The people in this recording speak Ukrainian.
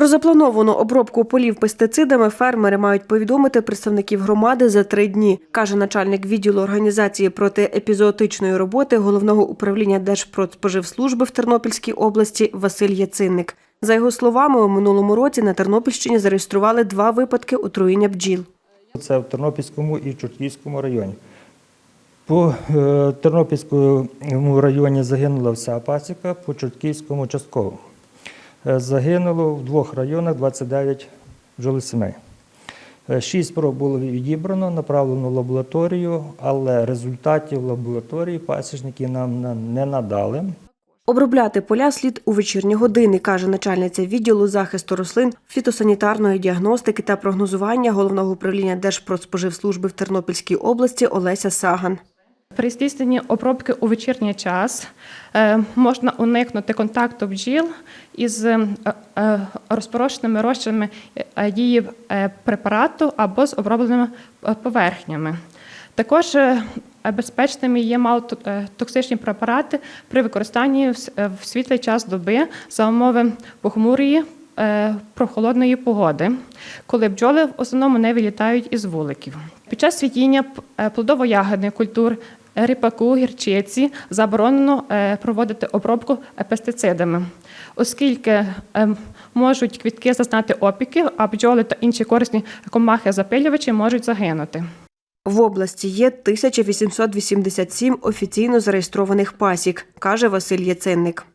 Про заплановану обробку полів пестицидами фермери мають повідомити представників громади за три дні, каже начальник відділу організації протиепізоотичної роботи головного управління Держпродспоживслужби в Тернопільській області Василь Яцинник. За його словами, у минулому році на Тернопільщині зареєстрували два випадки отруєння бджіл. Це в Тернопільському і Чортківському районі. По е, Тернопільському районі загинула вся пасіка, по Чортківському частково. Е, Загинуло в двох районах 29 бджолосімей. Е, Шість проб було відібрано, направлено в лабораторію, але результатів лабораторії пасічники нам не надали. Обробляти поля слід у вечірні години, каже начальниця відділу захисту рослин, фітосанітарної діагностики та прогнозування головного управління Держпродспоживслужби в Тернопільській області Олеся Саган. При здійсненні обробки у вечірній час е, можна уникнути контакту бджіл із е, е, розпорошеними розчинами дії препарату або з обробленими поверхнями. Також безпечними є малотоксичні препарати при використанні в світлий час доби за умови похмурої прохолодної погоди, коли бджоли в основному не вилітають із вуликів. Під час світіння плодово-ягідних культур ріпаку, гірчиці заборонено е, проводити обробку е, пестицидами, оскільки е, можуть квітки зазнати опіки, а бджоли та інші корисні комахи-запилювачі можуть загинути. В області є 1887 офіційно зареєстрованих пасік, каже Василь Яценник.